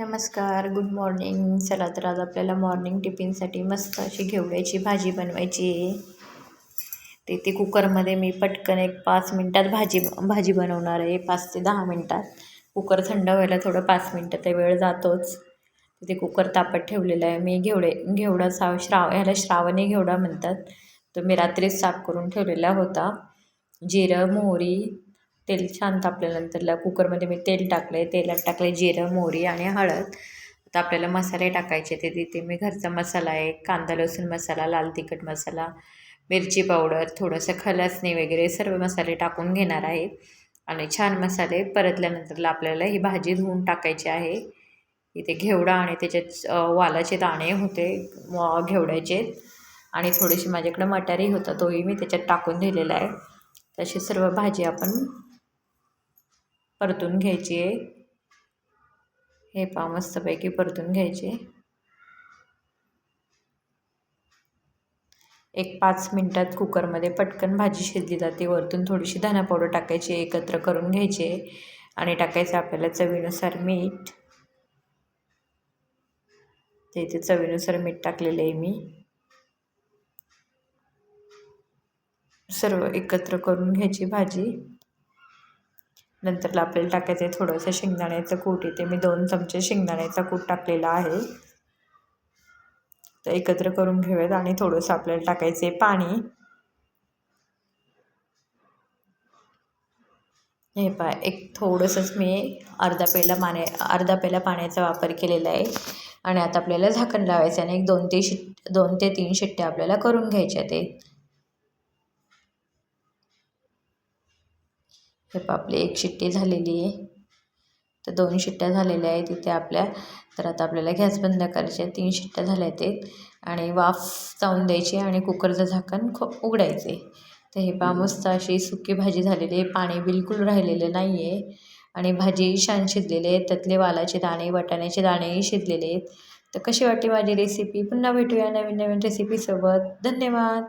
नमस्कार good morning चला तर आज आपल्याला मॉर्निंग टिफिनसाठी मस्त अशी घेवड्याची भाजी बनवायची आहे. ते ते कुकरमध्ये मी पटकन एक पाच मिनटात भाजी भाजी बनवणार आहे. पाच ते दहा मिनटात. कुकर थंड व्हायला थोडं पाच मिनटं ते वेळ जातोच. तिथे कुकर तापत ठेवलेलं आहे. मी घेवडे घेवडा साव श्राव ह्याला श्रावणी घेवडा म्हणतात. तो मी रात्रीच साफ करून ठेवलेला होता. जिरं मोहरी तेल छान तापल्यानंतरला कुकरमध्ये मी तेल टाकलं आहे तेलात टाकलं जिरं मोहरी आणि हळद. आता आपल्याला मसाले टाकायचे ते तिथे मी घरचा मसाला आहे. कांदा लसूण मसाला लाल तिखट मसाला मिरची पावडर थोडंसं खलसणी वगैरे सर्व मसाले टाकून घेणार आहे. आणि छान मसाले परतल्यानंतरला आपल्याला ही भाजी धुवून टाकायची आहे. इथे घेवडा आणि त्याच्यात वालाचे दाणे होते घेवड्याचे. आणि थोडीशी माझ्याकडं मटारी होता तोही मी त्याच्यात टाकून दिलेला आहे. तशी सर्व भाजी आपण परतून घ्यायची आहे हे पा मस्तपैकी परतून घ्यायचे. एक पाच मिनटात कुकरमध्ये पटकन भाजी शिजली जाते. वरतून थोडीशी धना पावडर टाकायची एकत्र करून घ्यायचे आणि टाकायचं आपल्याला चवीनुसार मीठ. ते इथे चवीनुसार मीठ टाकलेलं आहे मी. सर्व एकत्र करून घ्यायची भाजी. नंतरला आपल्याला टाकायचं आहे थोडंसं शेंगदाण्याचं कूट. इथे मी दोन चमचे शेंगदाण्याचा कूट टाकलेला आहे. तर एकत्र करून घेऊयात आणि थोडंसं आपल्याला टाकायचं आहे पाणी. हे पा एक थोडंसंच मी अर्धा पेला पाण्या अर्धा पेला पाण्याचा वापर केलेला आहे. आणि आता आपल्याला झाकण लावायचं आणि एक दोन ते शिट दोन ते तीन शिट्ट्या आपल्याला करून घ्यायच्या ते हे आपली एक शिट्टी झालेली आहे. तर दोन शिट्ट्या झालेल्या आहेत तिथे आपल्या. तर आता आपल्याला गॅस बंद करायचे तीन शिट्ट्या झाल्या आहेत आणि वाफ जाऊन द्यायची आणि कुकरचं झाकण खूप उघडायचे तर हे पा मस्त अशी सुकी भाजी झालेली आहे. पाणी बिलकुल राहिलेलं नाही आहे आणि भाजी छान शिजलेली आहे. त्यातले वालाचे दाणे वाटाण्याचे दाणेही शिजलेले आहेत. तर कशी वाटते माझी रेसिपी पुन्हा भेटूया नवीन नवीन रेसिपीसोबत धन्यवाद!